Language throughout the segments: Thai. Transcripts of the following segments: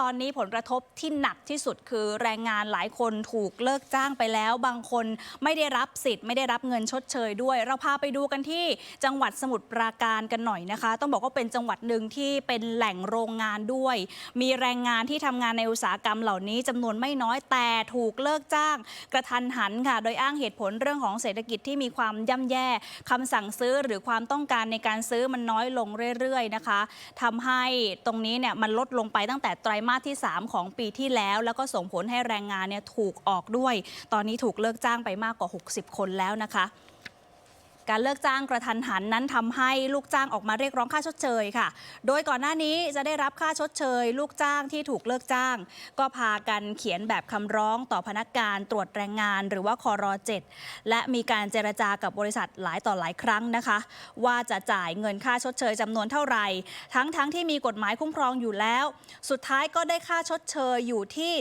ตอนนี้ผลกระทบที่หนักที่สุดคือแรงงานหลายคนถูกเลิกจ้างไปแล้ว บางคนไม่ได้รับสิทธิ์ไม่ได้รับเงินชดเชยด้วย เราพาไปดูกันที่จังหวัดสมุทรปราการกันหน่อยนะคะ ต้องบอกว่าเป็นจังหวัดหนึ่งที่เป็นแหล่งโรงงานด้วย มีแรงงานที่ทำงานในอุตสาหกรรมเหล่านี้จำนวนไม่น้อยแต่ถูกเลิกจ้าง กระทันหันค่ะ โดยอ้างเหตุผลเรื่องของเศรษฐกิจที่มีความย่ำแย่คำสั่งซื้อหรือความต้องการในการซื้อมันน้อยลงเรื่อยๆนะคะทำให้ตรงนี้เนี่ยมันลดลงไปตั้งแต่ไตรมาสที่ 3 ของปีที่แล้ว แล้วก็ส่งผลให้แรงงานเนี่ยถูกออกด้วย ตอนนี้ถูกเลิกจ้างไปมากกว่า 60 คนแล้วนะคะ การเลิกจ้างกระทันหันนั้นทำให้ลูกจ้างออกมาเรียกร้องค่าชดเชยค่ะ โดยก่อนหน้านี้จะได้รับค่าชดเชย ลูกจ้างที่ถูกเลิกจ้าง ก็พากันเขียนแบบคำร้องต่อพนักงานตรวจแรงงาน หรือว่าคอร7และมีการเจรจากับบริษัทหลายต่อหลายครั้งนะคะ ว่าจะจ่ายเงินค่าชดเชยจำนวนเท่าไหร่ ทั้งทั้งที่มีกฎหมายคุ้มครองอยู่แล้ว สุดท้ายก็ได้ค่าชดเชยอยู่ที่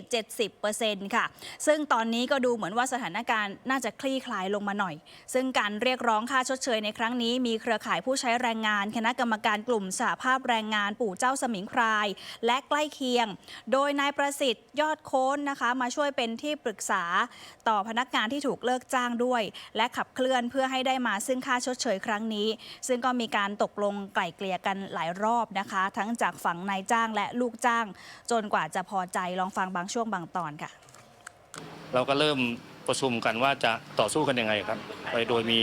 70%ค่ะ ซึ่งตอนนี้ก็ดูเหมือนว่าสถานการณ์น่าจะคลี่คลายลงมาหน่อย ซึ่งการเรียกร้องค่าชดเชยในครั้งนี้มีเครือข่ายผู้ใช้แรงงาน คณะกรรมการกลุ่มสหภาพแรงงานปู่เจ้าสมิงพราย และใกล้เคียง โดยนายประสิทธิ์ยอดโค้นนะคะมาช่วยเป็นที่ปรึกษา ต่อพนักงานที่ถูกเลิกจ้างด้วย และขับเคลื่อนเพื่อให้ได้มาซึ่งค่าชดเชยครั้งนี้ ซึ่งก็มีการตกลงไกล่เกลี่ยกันหลายรอบนะคะ ทั้งจากฝั่งนายจ้างและลูกจ้าง จนกว่าจะพอใจลองฟังบางช่วงบางตอนค่ะ เราก็เริ่ม ประชุมกันว่าจะต่อสู้กันยังไงครับไปโดยมี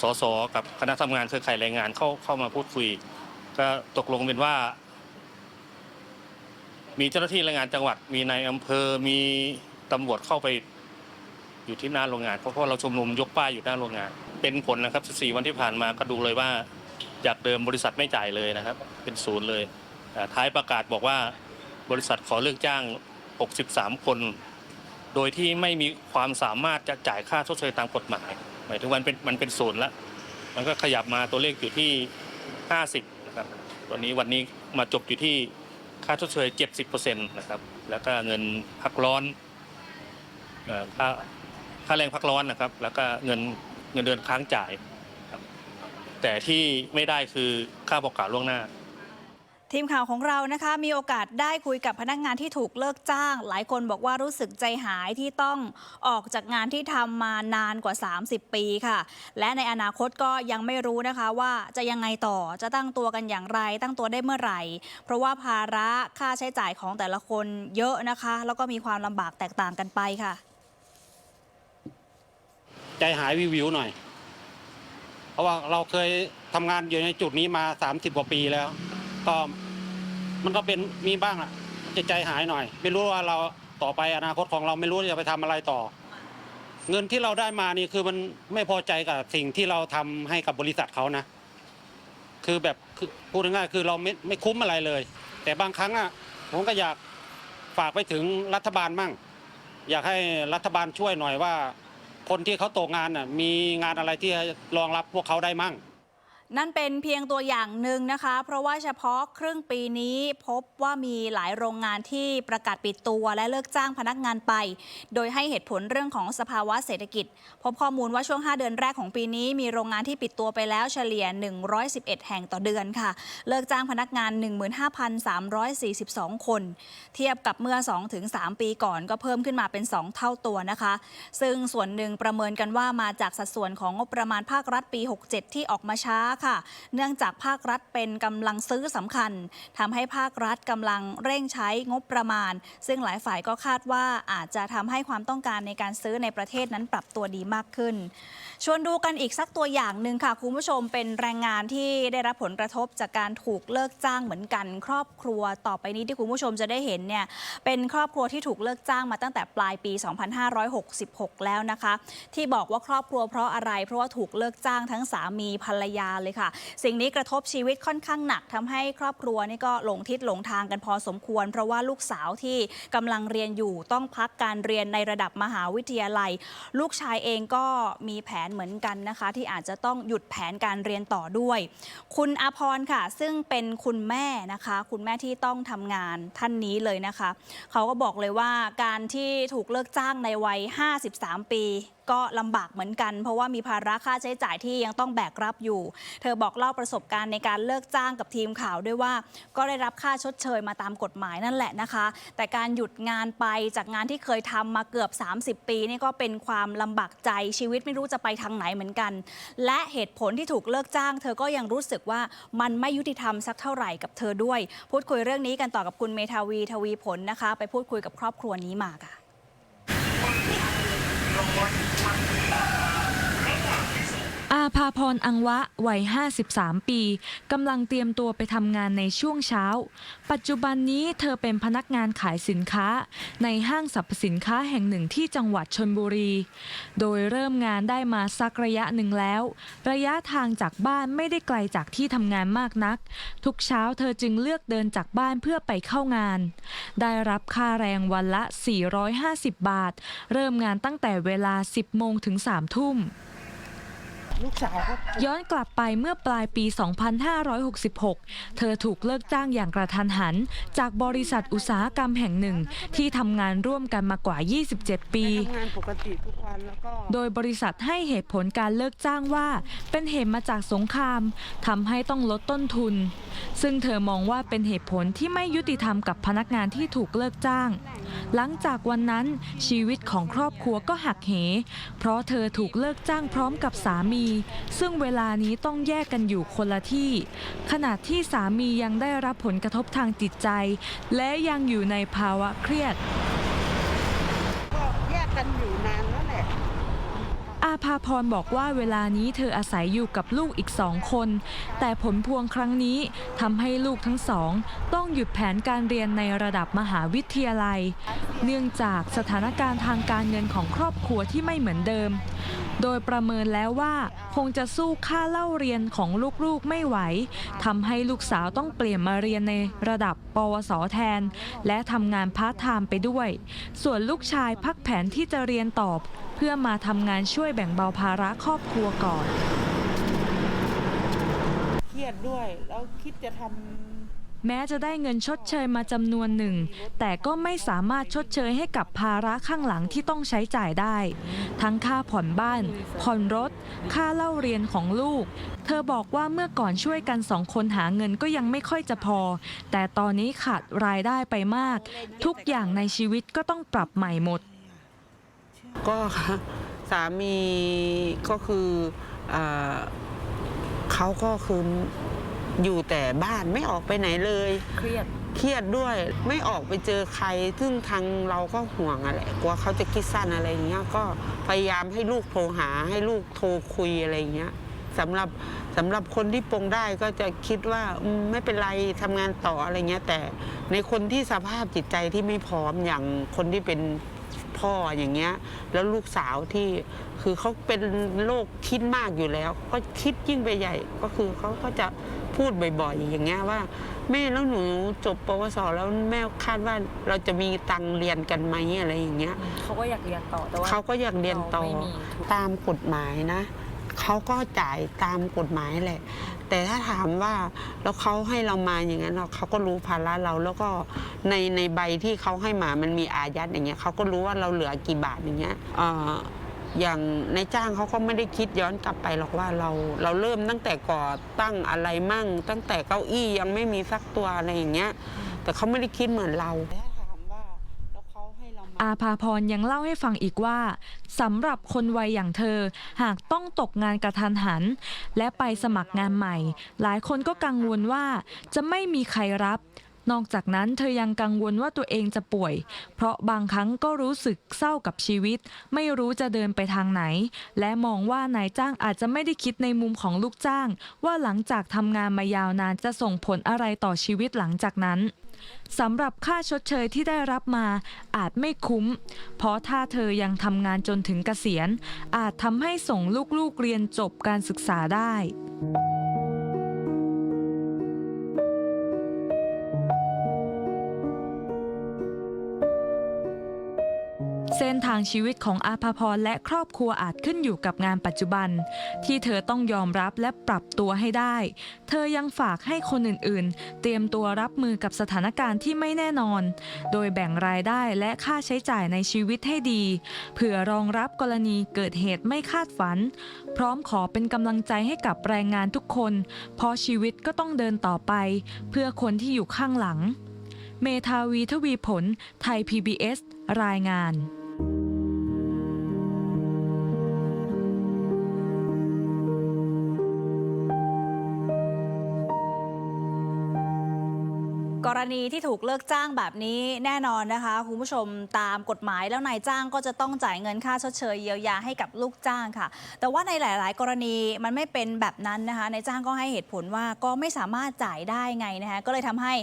สสกับคณะทำงานเครือข่ายแรงงานเข้าเข้ามาพูดคุย ก็ตกลงเป็นว่า มีเจ้าหน้าที่แรงงานจังหวัด มีนายอำเภอมีตำรวจเข้าไปอยู่ที่หน้าโรงงานเพราะว่าเราชุมนุมยกป้ายอยู่หน้าโรงงาน เป็นผลนะครับ 14 วันที่ผ่านมาก็ดูเลยว่าจากเดิมบริษัทไม่จ่ายเลยนะครับ เป็นศูนย์เลยท้ายประกาศบอกว่าบริษัทขอเลิกจ้าง 63 คน โดยที่ไม่มีความสามารถจะจ่ายค่าชดเชยตามกฎหมาย หมายถึงมันเป็นมันเป็นศูนย์แล้ว มันก็ขยับมาตัวเลขอยู่ที่ 50นะครับวันนี้วันนี้มาจบอยู่ที่ค่าชดเชย 70%นะครับ แล้วก็เงินพักร้อนค่าค่าแรงพักร้อนนะครับ แล้วก็เงินเงินเดือนค้างจ่ายแต่ที่ไม่ได้คือค่าบอกกล่าวล่วงหน้า ทีมข่าวของเรานะคะมีโอกาสได้คุยกับพนักงานที่ถูกเลิกจ้าง หลายคนบอกว่ารู้สึกใจหายที่ต้องออกจากงานที่ทำมานานกว่า 30 ปีค่ะ และในอนาคตก็ยังไม่รู้นะคะว่าจะยังไงต่อจะตั้งตัวกันอย่างไร ตั้งตัวได้เมื่อไหร่ เพราะว่าภาระค่าใช้จ่ายของแต่ละคนเยอะนะคะ แล้วก็มีความลำบากแตกต่างกันไปค่ะ ใจหายวิววิวหน่อย เพราะว่าเราเคยทำงานอยู่ในจุดนี้มา 30 กว่าปีแล้ว ก็มันก็เป็นมีบ้างอะจะใจหายหน่อย ไม่รู้ว่าเราต่อไปอนาคตของเราไม่รู้จะไปทำอะไรต่อ เงินที่เราได้มานี่คือมันไม่พอใจกับสิ่งที่เราทำให้กับบริษัทเขานะ คือแบบคือพูดง่ายๆคือเราไม่ไม่คุ้มอะไรเลย แต่บางครั้งอะผมก็อยากฝากไปถึงรัฐบาลมั่ง อยากให้รัฐบาลช่วยหน่อยว่า คนที่เขาตกงานน่ะมีงานอะไรที่รองรับพวกเขาได้มั่ง นั่นเป็นเพียงตัวอย่างหนึ่งนะคะ เพราะว่าเฉพาะครึ่งปีนี้พบว่ามีหลายโรงงานที่ประกาศปิดตัวและเลิกจ้างพนักงานไป โดยให้เหตุผลเรื่องของสภาวะเศรษฐกิจ พบข้อมูลว่าช่วง 5 เดือนแรกของปีนี้ มีโรงงานที่ปิดตัวไปแล้วเฉลี่ย 111 แห่งต่อเดือนค่ะ เลิกจ้างพนักงาน 15,342 คน เทียบกับเมื่อ 2-3 ปีก่อนก็เพิ่มขึ้นมาเป็น 2 เท่าตัวนะคะ ซึ่งส่วนหนึ่งประเมินกันว่ามาจากสัดส่วนของงบประมาณภาครัฐปี 67 ที่ออกมาช้าค่ะ เนื่องจากภาครัฐเป็นกำลังซื้อสำคัญทำให้ภาครัฐกำลังเร่งใช้งบประมาณ ซึ่งหลายฝ่ายก็คาดว่าอาจจะทำให้ความต้องการในการซื้อในประเทศนั้นปรับตัวดีมากขึ้น ชวนดูกันอีกสักตัวอย่างหนึ่งค่ะคุณผู้ชมเป็นแรงงานที่ได้รับผลกระทบจากการถูกเลิกจ้างเหมือนกัน ครอบครัวต่อไปนี้ที่คุณผู้ชมจะได้เห็นเนี่ยเป็นครอบครัวที่ถูกเลิกจ้างมาตั้งแต่ปลายปี 2566 แล้วนะคะ ที่บอกว่าครอบครัวเพราะอะไร เพราะว่าถูกเลิกจ้างทั้งสามีภรรยาเลยค่ะ สิ่งนี้กระทบชีวิตค่อนข้างหนักทำให้ครอบครัวนี่ก็หลงทิศหลงทางกันพอสมควร เพราะว่าลูกสาวที่กำลังเรียนอยู่ต้องพักการเรียนในระดับมหาวิทยาลัย ลูกชายเองก็มีแผนเหมือนกันนะคะ ที่อาจจะต้องหยุดแผนการเรียนต่อด้วย คุณอาพรค่ะ ซึ่งเป็นคุณแม่นะคะ คุณแม่ที่ต้องทำงานท่านนี้เลยนะคะ เขาก็บอกเลยว่าการที่ถูกเลิกจ้างในวัย 53 ปี ก็ลำบากเหมือนกัน เพราะว่ามีภาระค่าใช้จ่ายที่ยังต้องแบกรับอยู่ เธอบอกเล่าประสบการณ์ในการเลิกจ้างกับทีมข่าวด้วยว่า ก็ได้รับค่าชดเชยมาตามกฎหมายนั่นแหละนะคะ แต่การหยุดงานไปจากงานที่เคยทำมาเกือบ 30 ปีนี่ก็เป็นความลำบากใจชีวิตไม่รู้จะไปทางไหนเหมือนกัน และเหตุผลที่ถูกเลิกจ้าง เธอก็ยังรู้สึกว่ามันไม่ยุติธรรมสักเท่าไหร่กับเธอด้วย พูดคุยเรื่องนี้กันต่อกับคุณเมทาวีทวีผลนะคะ ไปพูดคุยกับครอบครัวนี้มาค่ะ Ah! อาภาพรอังวะ วัย 53 ปีกำลังเตรียมตัวไปทำงานในช่วงเช้า ปัจจุบันนี้เธอเป็นพนักงานขายสินค้า ในห้างสรรพสินค้าแห่งหนึ่งที่จังหวัดชนบุรี โดยเริ่มงานได้มาสักระยะหนึ่งแล้ว ระยะทางจากบ้านไม่ได้ไกลจากที่ทำงานมากนัก ทุกเช้าเธอจึงเลือกเดินจากบ้านเพื่อไปเข้างาน ได้รับค่าแรงวันละ 450 บาท เริ่มงานตั้งแต่เวลา 10 โมงถึง 3 ทุ่ม ลูกสาวก็ย้อนกลับไปเมื่อปลายปี 2566 เธอถูกเลิกจ้างอย่างกระทันหัน จากบริษัทอุตสาหกรรมแห่งหนึ่ง ที่ทำงานร่วมกันมากว่า 27 ปี ทำงานปกติทุกวันแล้วก็โดยบริษัทให้เหตุผลการเลิกจ้างว่า เป็นเหตุมาจากสงครามทำให้ต้องลดต้นทุน ซึ่งเธอมองว่าเป็นเหตุผลที่ไม่ยุติธรรมกับพนักงานที่ถูกเลิกจ้าง หลังจากวันนั้นชีวิตของครอบครัวก็หักเห เพราะเธอถูกเลิกจ้างพร้อมกับสามีซึ่งเวลานี้ต้องแยกกันอยู่คนละที่ ขณะที่สามียังได้รับผลกระทบทางจิตใจ และยังอยู่ในภาวะเครียด ก็แยกกันอยู่นานแล้วแหละ อาภาพรบอกว่าเวลานี้เธออาศัยอยู่กับลูกอีกสองคน แต่ผลพวงครั้งนี้ทำให้ลูกทั้งสอง ต้องหยุดแผนการเรียนในระดับมหาวิทยาลัย เนื่องจากสถานการณ์ทางการเงินของครอบครัวที่ไม่เหมือนเดิมโดยประเมินแล้วว่าคงจะสู้ค่าเล่าเรียนของลูกๆไม่ไหวทำให้ลูกสาวต้องเปลี่ยนมาเรียนในระดับปวสแทน และทำงานพาร์ทไทม์ไปด้วย ส่วนลูกชายพักแผนที่จะเรียนตอบเพื่อมาทำงานช่วยแบ่งเบาภาระครอบครัวก่อน เครียดด้วย แล้วคิดจะทำ แม้จะได้เงินชดเชยมาจำนวนหนึ่ง แต่ก็ไม่สามารถชดเชยให้กับภาระข้างหลังที่ต้องใช้จ่ายได้ ทั้งค่าผ่อนบ้าน ผ่อนรถ ค่าเล่าเรียนของลูก เธอบอกว่าเมื่อก่อนช่วยกันสองคนหาเงินก็ยังไม่ค่อยจะพอ แต่ตอนนี้ขาดรายได้ไปมาก ทุกอย่างในชีวิตก็ต้องปรับใหม่หมด ก็สามีก็คืออเขาก็คือ อยู่แต่บ้านไม่ออกไปไหนเลย เครียด เครียดด้วยไม่ออกไปเจอใคร ซึ่งทางเราก็ห่วงอะแหละกลัวเขาจะคิดสั้นอะไรอย่างเงี้ยก็พยายามให้ลูกโทรหาให้ลูกโทรคุยอะไรอย่างเงี้ยสำหรับสำหรับคนที่ปรงได้ก็จะคิดว่าอืมไม่เป็นไรทำงานต่ออะไรเงี้ย แต่ในคนที่สภาพจิตใจที่ไม่พร้อมอย่างคนที่เป็นพ่ออย่างเงี้ย แล้วลูกสาวที่คือเขาเป็นโรคคิดมากอยู่แล้ว ก็คิดยิ่งไปใหญ่ก็คือเขาก็จะ พูดบ่อยๆ อย่างเงี้ยว่า แม่แล้วหนูจบปวสแล้วแม่คาดว่าเราจะมีตังค์เรียนกันไหมอะไรอย่างเงี้ยเขาก็อยากเรียนต่อแต่ว่าเขาก็อยากเรียนต่อเราไม่มีทุนตามกฎหมายนะเขาก็จ่ายตามกฎหมายแหละ แต่ถ้าถามว่าแล้วเขาให้เรามาอย่างนั้นเราเขาก็รู้ภาระเราแล้วก็ในในใบที่เขาให้มามันมีอายัดอย่างเงี้ยเขาก็รู้ว่าเราเหลือกี่บาทอย่างเงี้ยเอย่างในจ้างเขาก็ไม่ได้คิดย้อนกลับไปหรอกว่าเราเราเริ่มตั้งแต่ก่อตั้งอะไรมั่ง ตั้งแต่เก้าอี้ยังไม่มีสักตัวอะไรอย่างเงี้ย แต่เขาไม่ได้คิดเหมือนเราถ้าถามว่าแล้วเขาให้เรามาอาภาพรยังเล่าให้ฟังอีกว่าสำหรับคนวัยอย่างเธอ หากต้องตกงานกระทันหัน และไปสมัครงานใหม่ หลายคนก็กังวลว่าจะไม่มีใครรับ นอกจากนั้นเธอยังกังวลว่าตัวเองจะป่วย เพราะบางครั้งก็รู้สึกเศร้ากับชีวิต ไม่รู้จะเดินไปทางไหน และมองว่านายจ้างอาจจะไม่ได้คิดในมุมของลูกจ้าง ว่าหลังจากทำงานมายาวนานจะส่งผลอะไรต่อชีวิตหลังจากนั้นสำหรับค่าชดเชยที่ได้รับมาอาจไม่คุ้ม เพราะถ้าเธอยังทำงานจนถึงเกษียณ อาจทำให้ส่งลูกๆเรียนจบการศึกษาได้ เส้นทางชีวิตของอาภาพรและครอบครัวอาจขึ้นอยู่กับงานปัจจุบัน ที่เธอต้องยอมรับและปรับตัวให้ได้ เธอยังฝากให้คนอื่นๆ เตรียมตัวรับมือกับสถานการณ์ที่ไม่แน่นอน โดยแบ่งรายได้และค่าใช้จ่ายในชีวิตให้ดีเพื่อรองรับกรณีเกิดเหตุไม่คาดฝัน พร้อมขอเป็นกำลังใจให้กับแรงงานทุกคน เพราะชีวิตก็ต้องเดินต่อไป เพื่อคนที่อยู่ข้างหลัง เมธาวีทวีผล ไทย PBS รายงาน กรณีที่ถูกเลิกจ้างแบบนี้แน่นอนนะคะ คุณผู้ชมตามกฎหมายแล้วนายจ้างก็จะต้องจ่ายเงินค่าชดเชยเยียวยาให้กับลูกจ้างค่ะ แต่ว่าในหลาย ๆ กรณีมันไม่เป็นแบบนั้นนะคะนายจ้างก็ให้เหตุผลว่าก็ไม่สามารถจ่ายได้ไงนะคะก็เลยทำให้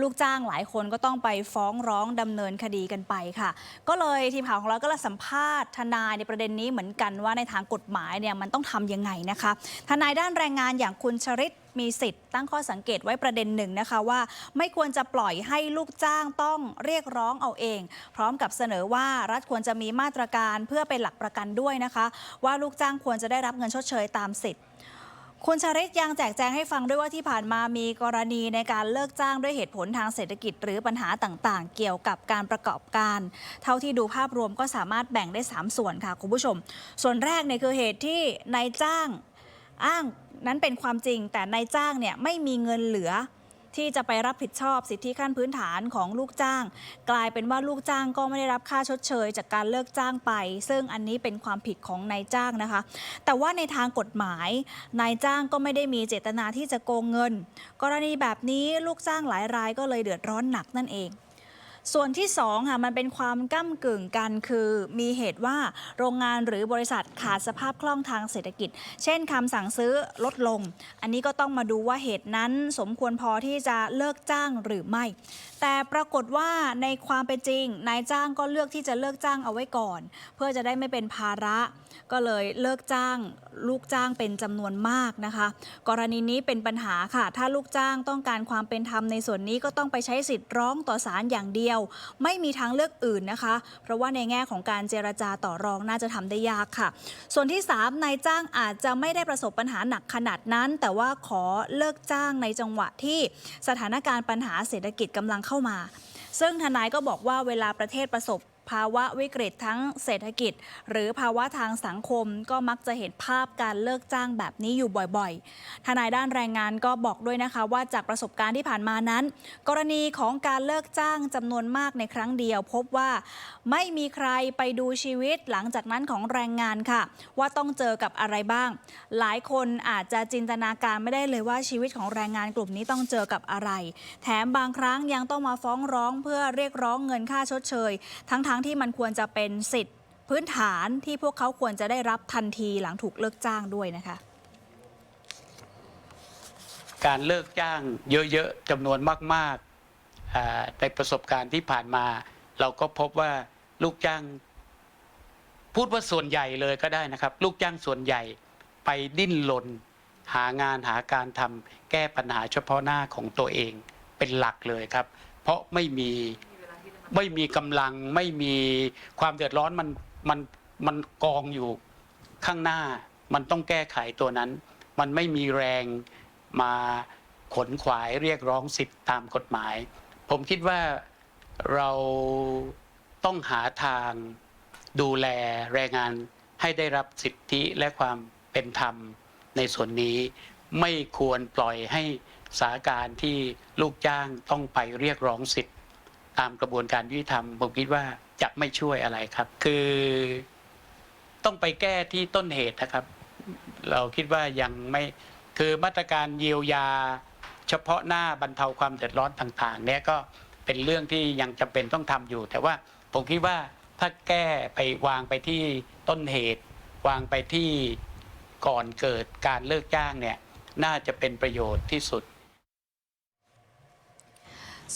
ลูกจ้างหลายคนก็ต้องไปฟ้องร้องดำเนินคดีกันไปค่ะ ก็เลยทีมข่าวของเราก็เลยสัมภาษณ์ทนายในประเด็นนี้เหมือนกันว่าในทางกฎหมายเนี่ยมันต้องทำยังไงนะคะทนายด้านแรงงานอย่างคุณชริต มีสิทธิ์ตั้งข้อสังเกตไว้ประเด็นหนึ่งนะคะว่า ไม่ควรจะปล่อยให้ลูกจ้างต้องเรียกร้องเอาเอง พร้อมกับเสนอว่ารัฐควรจะมีมาตรการเพื่อเป็นหลักประกันด้วยนะคะ ว่าลูกจ้างควรจะได้รับเงินชดเชยตามสิทธิ์คุณชาริตยังแจกแจงให้ฟังด้วยว่าที่ผ่านมามีกรณีในการเลิกจ้างด้วยเหตุผลทางเศรษฐกิจ หรือปัญหาต่างๆ เกี่ยวกับการประกอบการ เท่าที่ดูภาพรวมก็สามารถแบ่งได้ 3 ส่วนค่ะคุณผู้ชม ส่วนแรกเนี่ยคือเหตุที่นายจ้าง อ้างนั้นเป็นความจริง แต่นายจ้างเนี่ยไม่มีเงินเหลือ ที่จะไปรับผิดชอบสิทธิขั้นพื้นฐานของลูกจ้าง กลายเป็นว่าลูกจ้างก็ไม่ได้รับค่าชดเชย จากการเลิกจ้างไป ซึ่งอันนี้เป็นความผิดของนายจ้างนะคะ แต่ว่าในทางกฎหมาย นายจ้างก็ไม่ได้มีเจตนาที่จะโกงเงิน กรณีแบบนี้ลูกจ้างหลายรายก็เลยเดือดร้อนหนักนั่นเอง ส่วนที่2ค่ะมันเป็นความก้ากึ่งกันคือมีเหตุว่าโรงงานหรือบริษัทขาดสภาพคล่องทางเศรษฐกิจ เช่นคำสั่งซื้อลดลง อันนี้ก็ต้องมาดูว่าเหตุนั้นสมควรพอที่จะเลิกจ้างหรือไม่ แต่ปรากฏว่าในความเป็นจริง นายจ้างก็เลือกที่จะเลิกจ้างเอาไว้ก่อน เพื่อจะได้ไม่เป็นภาระ ก็เลยเลิกจ้างลูกจ้างเป็นจำนวนมากนะคะ กรณีนี้เป็นปัญหาค่ะ ถ้าลูกจ้างต้องการความเป็นธรรมในส่วนนี้ก็ต้องไปใช้สิทธิ์ร้องต่อศาลอย่างเดียว ไม่มีทางเลือกอื่นนะคะ เพราะว่าในแง่ของการเจรจาต่อรองน่าจะทำได้ยากค่ะ ส่วนที่ 3นายจ้างอาจจะไม่ได้ประสบปัญหาหนักขนาดนั้น แต่ว่าขอเลิกจ้างในจังหวะที่สถานการณ์ปัญหาเศรษฐกิจกำลังเข้ามา ซึ่งทนายก็บอกว่าเวลาประเทศประสบ ภาวะวิกฤตทั้งเศรษฐกิจ หรือภาวะทางสังคมก็มักจะเห็นภาพการเลิกจ้างแบบนี้อยู่บ่อยๆ ทนายด้านแรงงานก็บอกด้วยนะคะ ว่าจากประสบการณ์ที่ผ่านมานั้น กรณีของการเลิกจ้างจำนวนมากในครั้งเดียว พบว่าไม่มีใครไปดูชีวิตหลังจากนั้นของแรงงานค่ะ ว่าต้องเจอกับอะไรบ้าง หลายคนอาจจะจินตนาการไม่ได้เลยว่าชีวิตของแรงงานกลุ่มนี้ต้องเจอกับอะไร แถมบางครั้งยังต้องมาฟ้องร้องเพื่อเรียกร้องเงินค่าชดเชย ทั้งๆที่มันควรจะเป็นสิทธิ์พื้นฐานที่พวกเขาควรจะได้รับทันทีหลังถูกเลิกจ้างด้วยนะคะ การเลิกจ้างเยอะๆจำนวนมากๆในประสบการณ์ที่ผ่านมา เราก็พบว่าลูกจ้าง พูดว่าส่วนใหญ่เลยก็ได้นะครับ ลูกจ้างส่วนใหญ่ไปดิ้นรนหางานหาการทำแก้ปัญหาเฉพาะหน้าของตัวเองเป็นหลักเลยครับ เพราะไม่มี ไม่มีกำลังไม่มีความเดือดร้อนมันมันมันกองอยู่ข้างหน้า มันต้องแก้ไขตัวนั้น มันไม่มีแรงมาขนขวายเรียกร้องสิทธิ์ตามกฎหมาย ผมคิดว่าเราต้องหาทางดูแลแรงงานให้ได้รับสิทธิและความเป็นธรรมในส่วนนี้ ไม่ควรปล่อยให้สาการที่ลูกจ้างต้องไปเรียกร้องสิทธิ์ ตามกระบวนการยุติธรรมผมคิดว่าจะไม่ช่วยอะไรครับ คือต้องไปแก้ที่ต้นเหตุนะครับ เราคิดว่ายังไม่คือมาตรการเยียวยา เฉพาะหน้าบรรเทาความเดือดร้อนต่างๆ เนี่ยก็เป็นเรื่องที่ยังจำเป็นต้องทำอยู่ แต่ว่าผมคิดว่าถ้าแก้ไปวางไปที่ต้นเหตุ วางไปที่ก่อนเกิดการเลิกจ้างเนี่ยน่าจะเป็นประโยชน์ที่สุด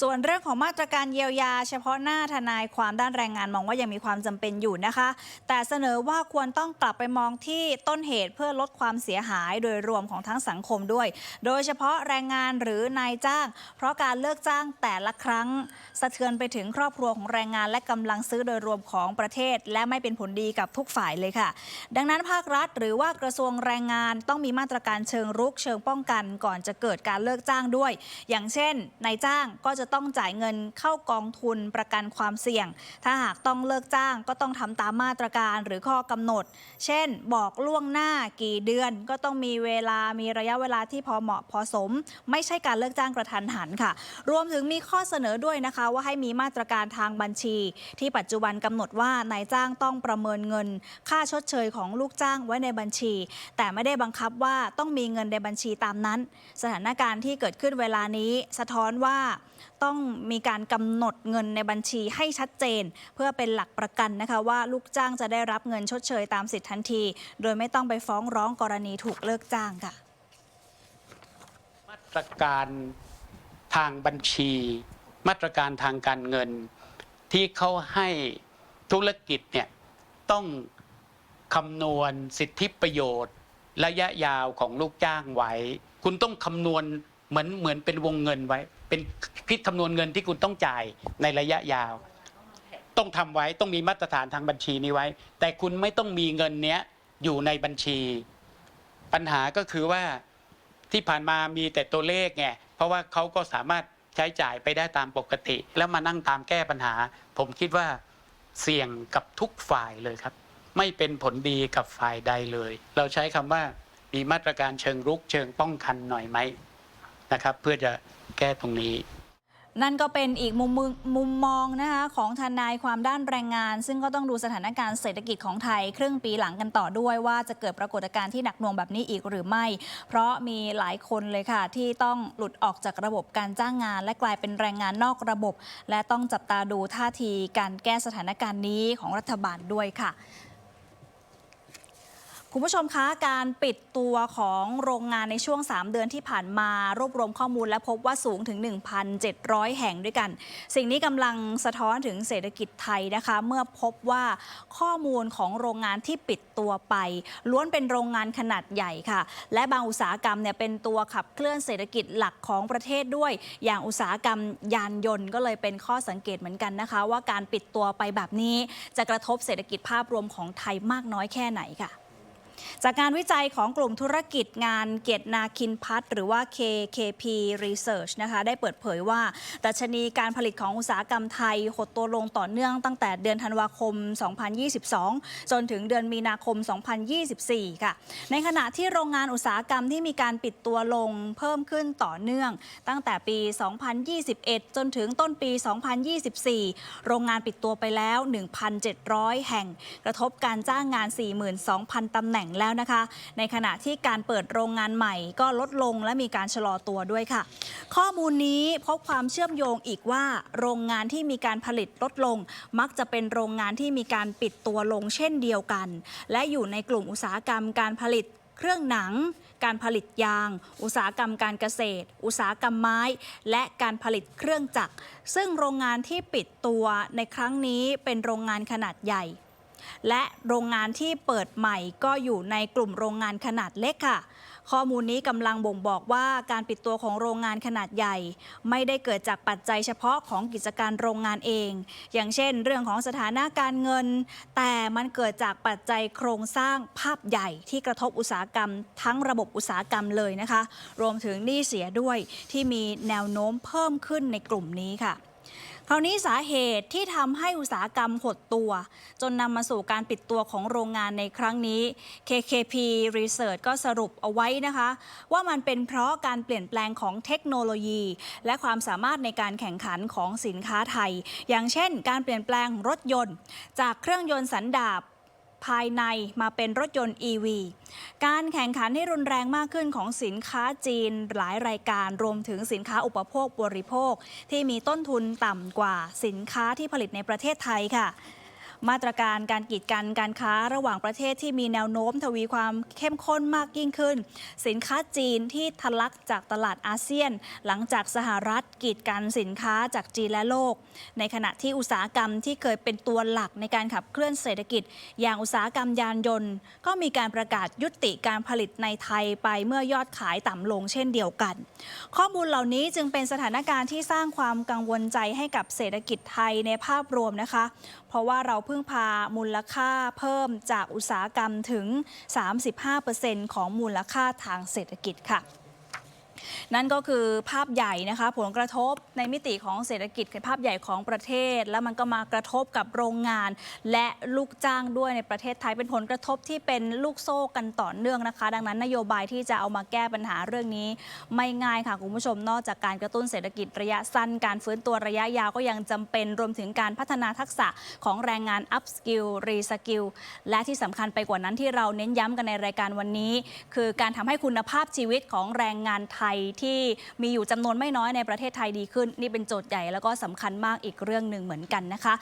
ส่วนเรื่องของมาตรการเยียวยา เฉพาะหน้าทนายความด้านแรงงานมองว่ายังมีความจำเป็นอยู่นะคะ แต่เสนอว่าควรต้องกลับไปมองที่ต้นเหตุเพื่อลดความเสียหายโดยรวมของทั้งสังคมด้วย โดยเฉพาะแรงงานหรือนายจ้าง เพราะการเลิกจ้างแต่ละครั้ง สะเทือนไปถึงครอบครัวของแรงงานและกำลังซื้อโดยรวมของประเทศ และไม่เป็นผลดีกับทุกฝ่ายเลยค่ะ ดังนั้นภาครัฐหรือว่ากระทรวงแรงงานต้องมีมาตรการเชิงรุกเชิงป้องกัน ก่อนจะเกิดการเลิกจ้างด้วย อย่างเช่นนายจ้างก็จะจะต้องจ่ายเงินเข้ากองทุนประกันความเสี่ยง ถ้าหากต้องเลิกจ้างก็ต้องทำตามมาตรการหรือข้อกำหนด เช่น บอกล่วงหน้ากี่เดือน ก็ต้องมีเวลามีระยะเวลาที่พอเหมาะพอสม ไม่ใช่การเลิกจ้างกระทันหันค่ะ รวมถึงมีข้อเสนอด้วยนะคะ ว่าให้มีมาตรการทางบัญชี ที่ปัจจุบันกำหนดว่านายจ้างต้องประเมินเงิน ค่าชดเชยของลูกจ้างไว้ในบัญชี แต่ไม่ได้บังคับว่าต้องมีเงินในบัญชีตามนั้น สถานการณ์ที่เกิดขึ้นเวลานี้สะท้อนว่า ต้องมีการกำหนดเงินในบัญชีให้ชัดเจน เพื่อเป็นหลักประกันนะคะว่าลูกจ้างจะได้รับเงินชดเชยตามสิทธิทันที โดยไม่ต้องไปฟ้องร้องกรณีถูกเลิกจ้างค่ะ มาตรการทางบัญชี มาตรการทางการเงิน ที่เขาให้ธุรกิจเนี่ยต้องคำนวณสิทธิประโยชน์ ระยะยาวของลูกจ้างไว้ คุณต้องคำนวณเหมือนเหมือนเป็นวงเงินไว้ เป็นคิดคำนวณเงินที่คุณต้องจ่ายในระยะยาว ต้องทำไว้ต้องมีมาตรฐานทางบัญชีนี้ไว้ แต่คุณไม่ต้องมีเงินเนี้ยอยู่ในบัญชี ปัญหาก็คือว่าที่ผ่านมามีแต่ตัวเลขไงเพราะว่าเขาก็สามารถใช้จ่ายไปได้ตามปกติ แล้วมานั่งตามแก้ปัญหา ผมคิดว่าเสี่ยงกับทุกฝ่ายเลยครับ ไม่เป็นผลดีกับฝ่ายใดเลย เราใช้คำว่ามีมาตรการเชิงรุกเชิงป้องกันหน่อยไหมนะครับ เพื่อจะ แก้ตรงนี้นั่นก็เป็นอีกมุมมุมมองนะคะของทนายความด้านแรงงาน ซึ่งก็ต้องดูสถานการณ์เศรษฐกิจของไทย ครึ่งปีหลังกันต่อด้วยว่าจะเกิดปรากฏการณ์ที่หนักหน่วงแบบนี้อีกหรือไม่ เพราะมีหลายคนเลยค่ะ ที่ต้องหลุดออกจากระบบการจ้างงาน และกลายเป็นแรงงานนอกระบบ และต้องจับตาดูท่าทีการแก้สถานการณ์นี้ของรัฐบาลด้วยค่ะ คุณผู้ชมคะการปิดตัวของโรงงานในช่วง 3 เดือนที่ผ่านมารวบรวมข้อมูลและพบว่าสูงถึง 1,700 แห่งด้วยกัน สิ่งนี้กำลังสะท้อนถึงเศรษฐกิจไทยนะคะ เมื่อพบว่าข้อมูลของโรงงานที่ปิดตัวไป ล้วนเป็นโรงงานขนาดใหญ่ค่ะ และบางอุตสาหกรรมเนี่ยเป็นตัวขับเคลื่อนเศรษฐกิจหลักของประเทศด้วย อย่างอุตสาหกรรมยานยนต์ก็เลยเป็นข้อสังเกตเหมือนกันนะคะ ว่าการปิดตัวไปแบบนี้จะกระทบเศรษฐกิจภาพรวมของไทยมากน้อยแค่ไหนค่ะ จากการวิจัยของกลุ่มธุรกิจงานเกียรตินาคินพัฒหรือว่า KKP Research นะคะ ได้เปิดเผยว่าดัชนีการผลิตของอุตสาหกรรมไทย หดตัวลงต่อเนื่องตั้งแต่เดือนธันวาคม 2022 จนถึงเดือนมีนาคม 2024 ค่ะ ในขณะที่โรงงานอุตสาหกรรมที่มีการปิดตัวลงเพิ่มขึ้นต่อเนื่อง ตั้งแต่ปี 2021 จนถึงต้นปี 2024 โรงงานปิดตัวไปแล้ว 1,700 แห่ง กระทบการจ้างงาน 42,000ตำแหน่งแล้วนะคะ ในขณะที่การเปิดโรงงานใหม่ก็ลดลงและมีการชะลอตัวด้วยค่ะ ข้อมูลนี้พบความเชื่อมโยงอีกว่า โรงงานที่มีการผลิตลดลง มักจะเป็นโรงงานที่มีการปิดตัวลงเช่นเดียวกัน และอยู่ในกลุ่มอุตสาหกรรมการผลิตเครื่องหนัง การผลิตยาง อุตสาหกรรมการเกษตร อุตสาหกรรมไม้ และการผลิตเครื่องจักร ซึ่งโรงงานที่ปิดตัวในครั้งนี้เป็นโรงงานขนาดใหญ่ และโรงงานที่เปิดใหม่ก็อยู่ในกลุ่มโรงงานขนาดเล็กค่ะ ข้อมูลนี้กำลังบ่งบอกว่าการปิดตัวของโรงงานขนาดใหญ่ ไม่ได้เกิดจากปัจจัยเฉพาะของกิจการโรงงานเอง อย่างเช่น เรื่องของสถานะการเงิน แต่มันเกิดจากปัจจัยโครงสร้างภาพใหญ่ที่กระทบอุตสาหกรรม ทั้งระบบอุตสาหกรรมเลยนะคะ รวมถึงหนี้เสียด้วยที่มีแนวโน้มเพิ่มขึ้นในกลุ่มนี้ค่ะ คราวนี้สาเหตุที่ทำให้อุตสาหกรรมหดตัว จนนำมาสู่การปิดตัวของโรงงานในครั้งนี้ KKP Research ก็สรุปเอาไว้นะคะ ว่ามันเป็นเพราะการเปลี่ยนแปลงของเทคโนโลยี และความสามารถในการแข่งขันของสินค้าไทย อย่างเช่น การเปลี่ยนแปลงรถยนต์ จากเครื่องยนต์สันดาป ภายในมาเป็นรถยนต์ EV การแข่งขันที่รุนแรงมากขึ้นของสินค้าจีนหลายรายการรวมถึงสินค้าอุปโภคบริโภค ที่มีต้นทุนต่ำกว่าสินค้าที่ผลิตในประเทศไทยค่ะ มาตรการการกีดกันการค้าระหว่างประเทศที่มีแนวโน้มทวีความเข้มข้นมากยิ่งขึ้น สินค้าจีนที่ทะลักจากตลาดอาเซียน หลังจากสหรัฐกีดกันสินค้าจากจีนและโลก ในขณะที่อุตสาหกรรมที่เคยเป็นตัวหลักในการขับเคลื่อนเศรษฐกิจ อย่างอุตสาหกรรมยานยนต์ ก็มีการประกาศยุติการผลิตในไทยไปเมื่อยอดขายต่ำลงเช่นเดียวกัน ข้อมูลเหล่านี้จึงเป็นสถานการณ์ที่สร้างความกังวลใจให้กับเศรษฐกิจไทยในภาพรวมนะคะเพราะว่าเราเพิ่งพามูลค่าเพิ่มจากอุตสาหกรรมถึง 35%ของมูลค่าทางเศรษฐกิจค่ะ นั่นก็คือภาพใหญ่นะคะ ผลกระทบในมิติของเศรษฐกิจคือภาพใหญ่ของประเทศ แล้วมันก็มากระทบกับโรงงาน และลูกจ้างด้วยในประเทศไทยเป็นผลกระทบที่เป็นลูกโซ่กันต่อเนื่องนะคะ ดังนั้นนโยบายที่จะเอามาแก้ปัญหาเรื่องนี้ ไม่ง่ายค่ะคุณผู้ชมนอกจากการกระตุ้นเศรษฐกิจระยะสั้น การฟื้นตัวระยะยาวก็ยังจำเป็นรวมถึงการพัฒนาทักษะของแรงงาน up skill re skill และที่สำคัญไปกว่านั้นที่เราเน้นย้ำกันในรายการวันนี้ คือการทำให้คุณภาพชีวิตของแรงงานไทยที่มีอยู่จำนวนไม่น้อยในประเทศไทยดีขึ้น นี่เป็นโจทย์ใหญ่แล้วก็สำคัญมากอีกเรื่องหนึ่งเหมือนกันนะคะ